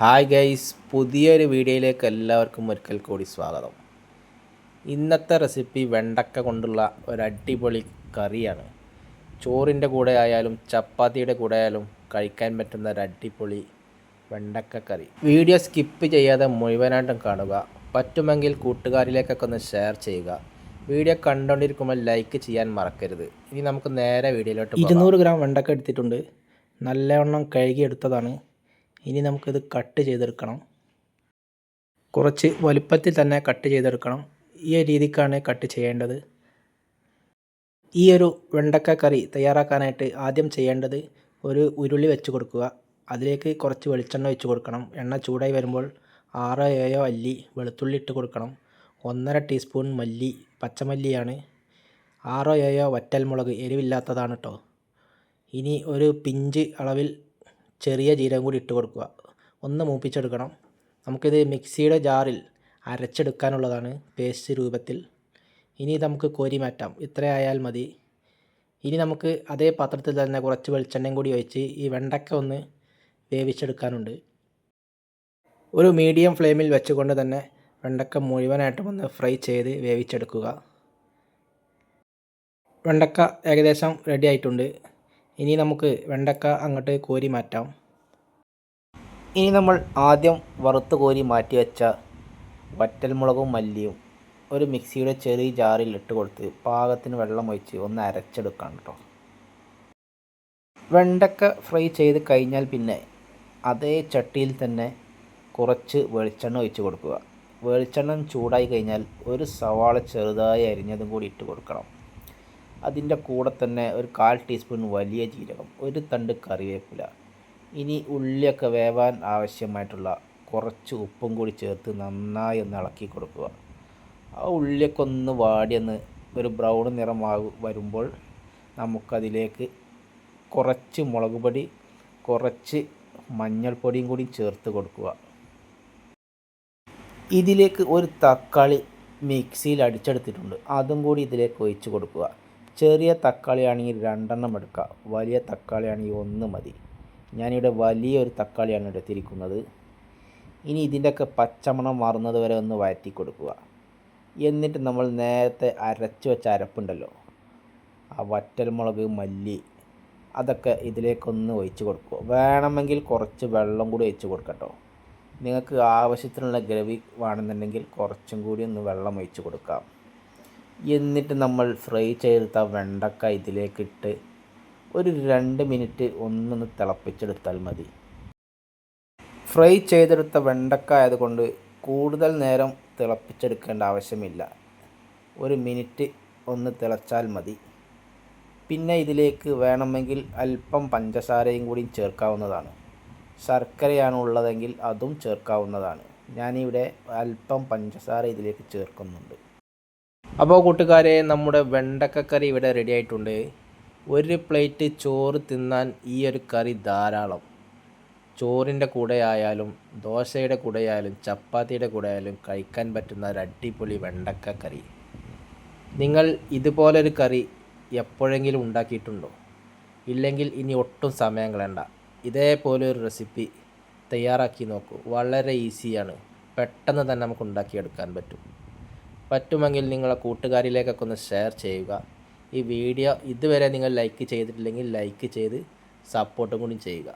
Hi guys പുതിയൊരു വീഡിയോയിലേക്ക് എല്ലാവർക്കും ഒരിക്കൽ കൂടി സ്വാഗതം. ഇന്നത്തെ റെസിപ്പി വെണ്ടക്ക കൊണ്ടുള്ള ഒരു അടിപൊളി കറിയാണ്. ചോറിന്റെ കൂടെ ആയാലും ചപ്പാത്തിയുടെ കൂടെ ആയാലും കഴിക്കാൻ പറ്റുന്ന ഒരു അടിപൊളി വെണ്ടക്ക കറി. വീഡിയോ സ്കിപ്പ് ചെയ്യാതെ മുഴുവനായിട്ടും കാണുക. പറ്റുമെങ്കിൽ കൂട്ടുകാരിലേക്കൊക്കെ ഒന്ന് ഷെയർ ചെയ്യുക. വീഡിയോ കണ്ടുകൊണ്ടിരിക്കുമ്പോൾ ലൈക്ക് ചെയ്യാൻ മറക്കരുത്. ഇനി നമുക്ക് നേരെ വീഡിയോയിലോട്ട് ഇരുന്നൂറ് ഗ്രാം വെണ്ടക്ക എടുത്തിട്ടുണ്ട്. നല്ലവണ്ണം കഴുകിയെടുത്തതാണ്. ഇനി നമുക്കിത് കട്ട് ചെയ്തെടുക്കണം. കുറച്ച് വലുപ്പത്തിൽ തന്നെ കട്ട് ചെയ്തെടുക്കണം. ഈ രീതിക്കാണ് കട്ട് ചെയ്യേണ്ടത്. ഈ ഒരു വെണ്ടക്ക കറി തയ്യാറാക്കാനായിട്ട് ആദ്യം ചെയ്യേണ്ടത് ഒരു ഉരുളി വെച്ച് കൊടുക്കുക. അതിലേക്ക് കുറച്ച് വെളിച്ചെണ്ണ വെച്ച് കൊടുക്കണം. എണ്ണ ചൂടായി വരുമ്പോൾ ആറോ ഏഴോ അല്ലി വെളുത്തുള്ളി ഇട്ട് കൊടുക്കണം. ഒന്നര ടീസ്പൂൺ മല്ലി പച്ചമല്ലിയാണ്. ആറോ ഏഴോ വറ്റൽമുളക് എരിവില്ലാത്തതാണ് കേട്ടോ ഇനി ഒരു പിഞ്ച് അളവിൽ ചെറിയ ജീരകം കൂടി ഇട്ട് കൊടുക്കുക. ഒന്ന് മൂപ്പിച്ചെടുക്കണം. നമുക്കിത് മിക്സിയുടെ ജാറിൽ അരച്ചെടുക്കാനുള്ളതാണ് പേസ്റ്റ് രൂപത്തിൽ. ഇനി നമുക്ക് കോരി മാറ്റാം. ഇത്രയായാൽ മതി. ഇനി നമുക്ക് അതേ പാത്രത്തിൽ തന്നെ കുറച്ച് വെളിച്ചെണ്ണയും കൂടി ഒഴിച്ച് ഈ വെണ്ടക്ക ഒന്ന് വേവിച്ചെടുക്കാനുണ്ട്. ഒരു മീഡിയം ഫ്ലെയിമിൽ വെച്ചുകൊണ്ട് തന്നെ വെണ്ടക്ക മുഴുവനായിട്ടും ഒന്ന് ഫ്രൈ ചെയ്ത് വേവിച്ചെടുക്കുക. വെണ്ടക്ക ഏകദേശം റെഡി ആയിട്ടുണ്ട്. ഇനി നമുക്ക് വെണ്ടക്ക അങ്ങോട്ട് കോരി മാറ്റാം. ഇനി നമ്മൾ ആദ്യം വറുത്ത് കോരി മാറ്റി വെച്ച വറ്റൽമുളകും മല്ലിയും ഒരു മിക്സിയുടെ ചെറിയ ജാറിൽ ഇട്ട് കൊടുത്ത് പാകത്തിന് വെള്ളം ഒഴിച്ച് ഒന്ന് അരച്ചെടുക്കണം കേട്ടോ. വെണ്ടക്ക ഫ്രൈ ചെയ്ത് കഴിഞ്ഞാൽ പിന്നെ അതേ ചട്ടിയിൽ തന്നെ കുറച്ച് വെളിച്ചെണ്ണ ഒഴിച്ച് കൊടുക്കുക. വെളിച്ചെണ്ണ ചൂടായി കഴിഞ്ഞാൽ ഒരു സവാള ചെറുതായി അരിഞ്ഞതും കൂടി ഇട്ട് കൊടുക്കണം. അതിന്റെ കൂടെ തന്നെ ഒരു കാൽ ടീസ്പൂൺ വലിയ ജീരകം ഒരു തണ്ട് കറിവേപ്പില ഇനി ഉള്ളിയൊക്കെ വേവാൻ ആവശ്യമായിട്ടുള്ള കുറച്ച് ഉപ്പും കൂടി ചേർത്ത് നന്നായി ഒന്ന് ഇളക്കി കൊടുക്കുക. ആ ഉള്ളിയൊക്കെ ഒന്ന് വാടിയൊന്ന് ഒരു ബ്രൗൺ നിറമാകും വരുമ്പോൾ നമുക്കതിലേക്ക് കുറച്ച് മുളക് പൊടി കുറച്ച് മഞ്ഞൾപ്പൊടിയും കൂടി ചേർത്ത് കൊടുക്കുക. ഇതിലേക്ക് ഒരു തക്കാളി മിക്സിയിൽ അടിച്ചെടുത്തിട്ടുണ്ട്. അതും കൂടി ഇതിലേക്ക് ഒഴിച്ച് കൊടുക്കുക. ചെറിയ തക്കാളിയാണെങ്കിൽ രണ്ടെണ്ണം എടുക്കുക. വലിയ തക്കാളിയാണെങ്കിൽ ഒന്ന് മതി. ഞാനിവിടെ വലിയൊരു തക്കാളിയാണ് എടുത്തിരിക്കുന്നത് ഇനി ഇതിന്റെയൊക്കെ പച്ചമണം മാറുന്നത് വരെ ഒന്ന് വഴറ്റി കൊടുക്കുക. എന്നിട്ട് നമ്മൾ നേരത്തെ അരച്ച് വെച്ച അരപ്പുണ്ടല്ലോ. ആ വറ്റൽമുളക് മല്ലി അതൊക്കെ ഇതിലേക്കൊന്ന് ഒഴിച്ച് കൊടുക്കുക. വേണമെങ്കിൽ കുറച്ച് വെള്ളം കൂടി ഒഴിച്ച് കൊടുക്കട്ടോ നിങ്ങൾക്ക് ആവശ്യത്തിനുള്ള ഗ്രവി വേണമെന്നുണ്ടെങ്കിൽ കുറച്ചും കൂടി ഒന്ന് വെള്ളം ഒഴിച്ച് കൊടുക്കാം. എന്നിട്ട് നമ്മൾ ഫ്രൈ ചെയ്തെടുത്ത വെണ്ടക്ക ഇതിലേക്കിട്ട് ഒരു രണ്ട് മിനിറ്റ് ഒന്നൊന്ന് തിളപ്പിച്ചെടുത്താൽ മതി. ഫ്രൈ ചെയ്തെടുത്ത വെണ്ടക്ക ആയതുകൊണ്ട് കൂടുതൽ നേരം തിളപ്പിച്ചെടുക്കേണ്ട ആവശ്യമില്ല. ഒരു മിനിറ്റ് ഒന്ന് തിളച്ചാൽ മതി. പിന്നെ ഇതിലേക്ക് വേണമെങ്കിൽ അല്പം പഞ്ചസാരയും കൂടി ചേർക്കാവുന്നതാണ്. ശർക്കരയാണ് ഉള്ളതെങ്കിൽ അതും ചേർക്കാവുന്നതാണ്. ഞാനിവിടെ അല്പം പഞ്ചസാര ഇതിലേക്ക് ചേർക്കുന്നുണ്ട്. അപ്പോൾ കൂട്ടുകാരെ നമ്മുടെ വെണ്ടക്കക്കറി ഇവിടെ റെഡി ആയിട്ടുണ്ട്. ഒരു പ്ലേറ്റ് ചോറ് തിന്നാൻ ഈ ഒരു കറി ധാരാളം. ചോറിന്റെ കൂടെ ആയാലും ദോശയുടെ കൂടെ ആയാലും ചപ്പാത്തിയുടെ കൂടെ ആയാലും കഴിക്കാൻ പറ്റുന്ന ഒരു അടിപൊളി വെണ്ടക്കക്കറി. നിങ്ങൾ ഇതുപോലൊരു കറി എപ്പോഴെങ്കിലും ഉണ്ടാക്കിയിട്ടുണ്ടോ? ഇല്ലെങ്കിൽ ഇനി ഒട്ടും സമയം കളയണ്ട. ഇതേപോലെ ഒരു റെസിപ്പി തയ്യാറാക്കി നോക്കൂ. വളരെ ഈസിയാണ് പെട്ടെന്ന് തന്നെ നമുക്ക് ഉണ്ടാക്കിയെടുക്കാൻ പറ്റും. പറ്റുമെങ്കിൽ നിങ്ങളെ കൂട്ടുകാരിലേക്കൊക്കെ ഒന്ന് ഷെയർ ചെയ്യുക. ഈ വീഡിയോ ഇതുവരെ നിങ്ങൾ ലൈക്ക് ചെയ്തിട്ടില്ലെങ്കിൽ ലൈക്ക് ചെയ്ത് സപ്പോർട്ടും കൂടി ചെയ്യുക.